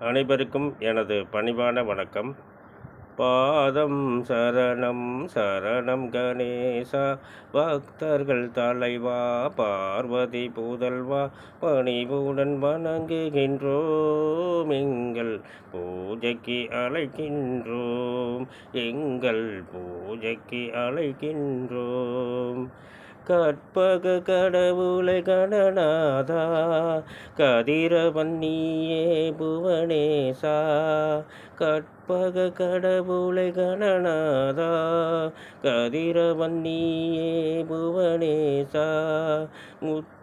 அனைவருக்கும் எனது பணிவான வணக்கம். பாதம் சரணம் சரணம் கணேசா பக்தர்கள் தலைவா பார்வதி பூதல்வா பணிவுடன் வணங்குகின்றோம். எங்கள் பூஜைக்கு அழைக்கின்றோம். எங்கள் பூஜைக்கு அழைக்கின்றோம். கற்பக கடவுளை கடநாதா கதிரவன் நீயே புவனேசா கற்பக கடவுளை கணநாதா கதிரவன் நீயே புவனேசா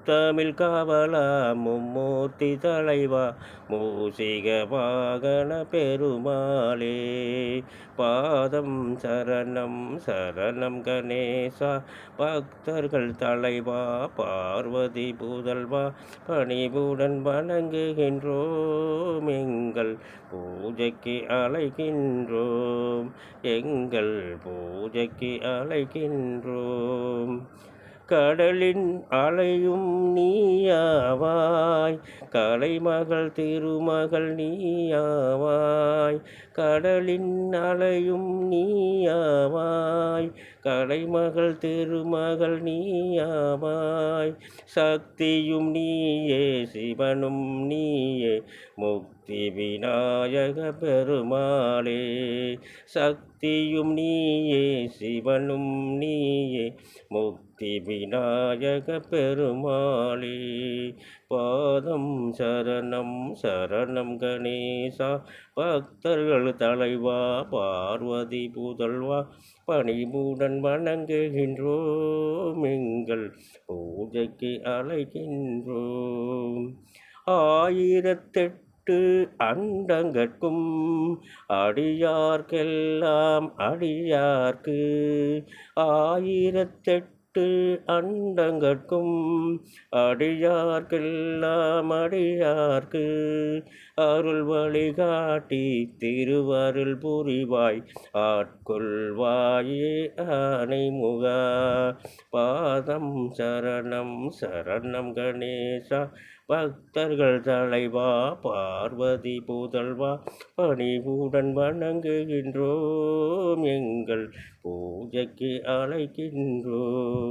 முத்தமிழ் காவலா மும்மூர்த்தி தலைவா மூசிக வாகன பெருமாளே. பாதம் சரணம் சரணம் கணேசா பக்தர்கள் தலைவா பார்வதி புதல்வா பணிவுடன் வணங்குகின்றோம் எங்கள் பூஜைக்கு அழைக்கின்றோம் எங்கள் பூஜைக்கு அழைக்கின்றோம். கடலின் அலையும் நீயாவாய். கலைமகள் திருமகள் நீயாவாய். கடலின் அலையும் நீயாவாய். கலைமகள் திருமகள் நீயாவாய். சக்தியும் நீயே சிவனும் நீயே. முக்தி விநாயக பெருமாளே முக்தியும் நீயே சிவனும் நீயே முக்தி விநாயக பெருமாளே. பாதம் சரணம் சரணம் கணேசா பக்தர்கள் தலைவா பார்வதி புதல்வா பணிவுடன் வணங்குகின்றோம் எங்கள் பூஜைக்கு அழைகின்றோம் ஆயிரத்தெட்டு அண்டங்கட்கும் அடியார்க்கெல்லாம் அடியார்க்கு. ஆயிரத்தெட்டு அண்டங்கட்கும் அடியார்க்கெல்லாம் அடியார்க்கு. அருள் வழிகாட்டி திருவருள் புரிவாய் ஆட்கொள்வாயே அணைமுகா பாதம் சரணம் சரணம் கணேசா பக்தர்கள் தலைவா பார்வதி புதல்வா பணிவுடன் வணங்குகின்றோம் எங்கள் பூஜைக்கு அழைக்கின்றோம்.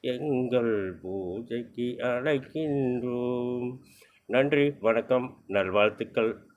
எங்கள் பூஜைக்கு அழைக்கின்றோம். நன்றி வணக்கம் நல்வாழ்த்துக்கள்.